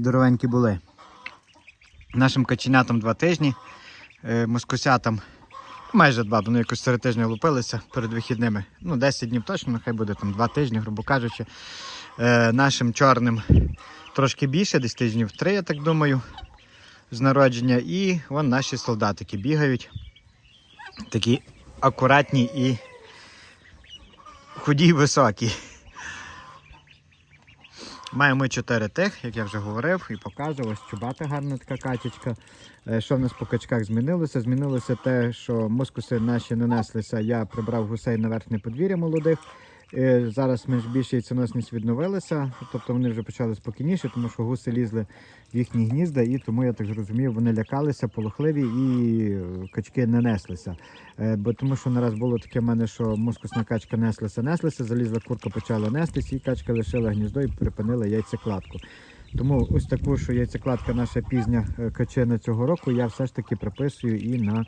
здоровенькі були. Нашим каченятам два тижні, е, москосятам майже два, вони якось серед тижня лупилися перед вихідними. Ну, 10 днів точно, нехай буде там два тижні, грубо кажучи. Е, Нашим чорним трошки більше, десь тижнів три, я так думаю, з народження. І вон наші солдатики бігають. Такі акуратні і худі й високі. Маємо чотири тих, як я вже говорив і показував. Ось чубата гарна така качечка. Е, Що в нас по качках змінилося? Змінилося те, що мускуси наші нанеслися. Я прибрав гусей на верхнє подвір'я молодих. Е, Зараз менш більше яйценосність відновилася, тобто вони вже почали спокійніше, тому що гуси лізли в їхні гнізда, і тому я так зрозумів, вони лякалися, полохливі і е, качки не неслися. Е, Бо тому що нараз було таке в мене, що мускусна качка неслася, неслася, залізла курка, почала нестись, і качка лишила гніздо і припинила яйцекладку. Тому ось таку, що яйцекладка наша пізня качина цього року, я все ж таки приписую і на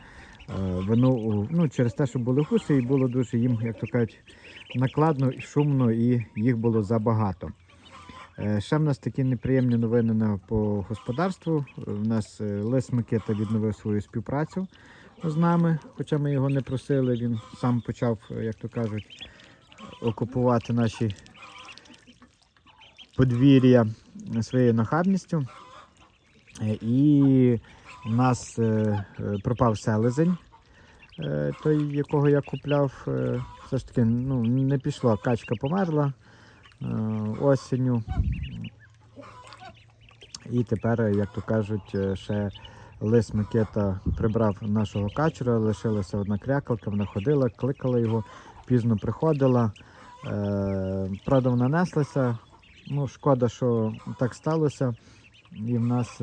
е, у- ну, через те, що були гуси, і було дуже їм, як то кажуть, накладно і шумно, і їх було забагато. Е, Ще в нас такі неприємні новини по господарству. У нас е, Лис Микита відновив свою співпрацю з нами, хоча ми його не просили, він сам почав, як то кажуть, окупувати наші подвір'я своєю нахабністю. І в нас е, е, пропав селезень, е, той, якого я купляв. Все ж таки ну, не пішло, качка померла осінню. І тепер, як то кажуть, ще лис Микита прибрав нашого качура, лишилася одна крякалка, вона ходила, кликала його, пізно приходила. Е, Правда, вона неслася. Ну, шкода, що так сталося. І в нас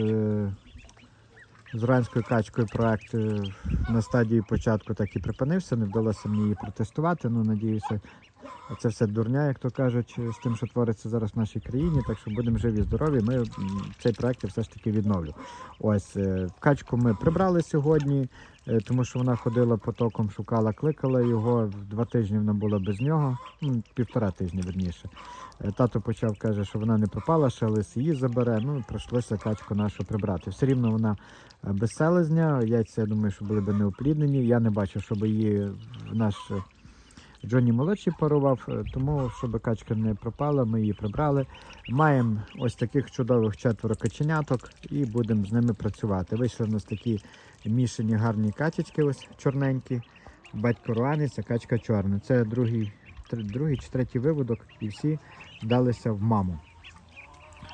з качкою проект е, на стадії початку так і припинився. Не вдалося мені її протестувати. Ну, надіюся, це все дурня, як то кажуть, з тим, що твориться зараз в нашій країні. Так що будемо живі, здорові. Ми цей проект все ж таки відновлю. Ось е, качку ми прибрали сьогодні, е, тому що вона ходила потоком, шукала, кликала його. Два тижні вона була без нього, півтора тижні верніше. Е, Тато почав каже, що вона не пропала, ще лис її забере. Ну прийшлося качку нашу прибрати. Все рівно вона е, без селезня. Яйця, я думаю, що були б неопліднені. Я не бачив, щоб її наш е, Джонні молодший парував, е, тому щоб качка не пропала, ми її прибрали. Маємо ось таких чудових четверо каченяток і будемо з ними працювати. Вийшли в нас такі мішані гарні качечки, ось чорненькі. Батько руанець, качка чорна. Це другий, другий чи третій виводок, і всі вдалися в маму,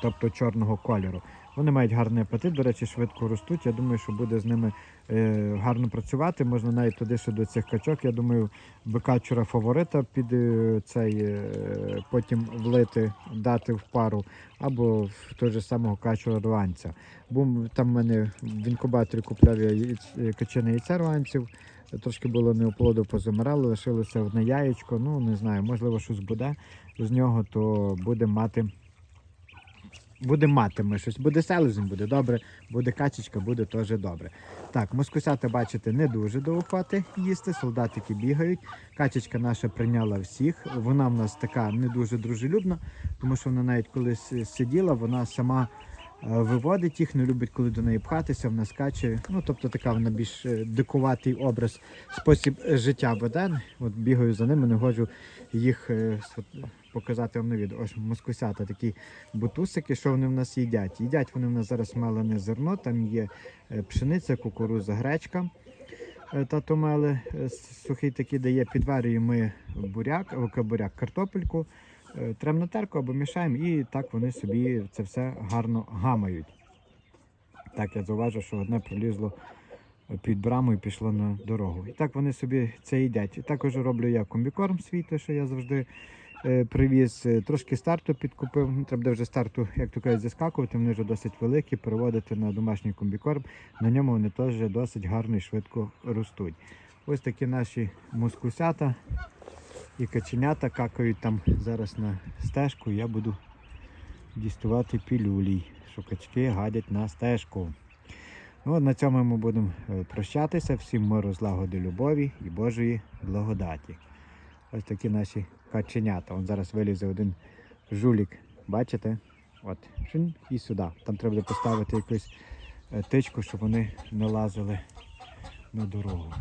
тобто чорного кольору. Вони мають гарний апетит, до речі, швидко ростуть. Я думаю, що буде з ними е, гарно працювати. Можна навіть туди ще до цих качок. Я думаю, бикачура фаворита під е, цей е, потім влити, дати в пару, або в того ж самого качура руанця. Бо там в мене в інкубаторі купляв я е, яйця руанців. Трошки було неоплоду, позамирало, лишилося одне яєчко. Ну, не знаю, можливо, щось буде з нього, то буде мати. Буде мати ми щось, буде селезень, буде добре, буде качечка, буде теж добре. Так, москусята, бачите, не дуже до охоти їсти, солдатики бігають. Качечка наша прийняла всіх. Вона в нас така не дуже дружелюбна, тому що вона навіть колись сиділа, вона сама виводить їх, не любить, коли до неї пхатися, вона скаче. Ну, тобто така вона більш е, дикуватий образ, спосіб е, життя веде. От бігаю за ними, не годжу їх е, показати вам на відео. Ось москусята такі бутусики, що вони в нас їдять. Їдять вони в нас зараз мелене зерно, там є е, пшениця, кукуруза, гречка. е, Та томели е, с- сухий такий дає, підварюємо ми буряк, буряк, картопельку, е, трем на терку або мішаємо, і так вони собі це все гарно гамають. Так, я зауважу, що одне пролізло під браму і пішло на дорогу. І так вони собі це їдять. І також роблю я комбікорм свій, те, що я завжди е, привіз. Е, Трошки старту підкупив. Ну, Треба буде вже старту, як то кажуть, заскакувати. Вони вже досить великі, переводити на домашній комбікорм. На ньому вони теж досить гарно і швидко ростуть. Ось такі наші мускусята і каченята какають там зараз на стежку. Я буду дістувати пілюлій, що качки гадять на стежку. Ну, на цьому ми будемо е, прощатися. Всім миру, злагоди, любові і Божої благодаті. Ось такі наші каченята. Он зараз вилізе один жулік. Бачите? От, і сюди. Там треба поставити якусь е, тичку, щоб вони не лазили на дорогу.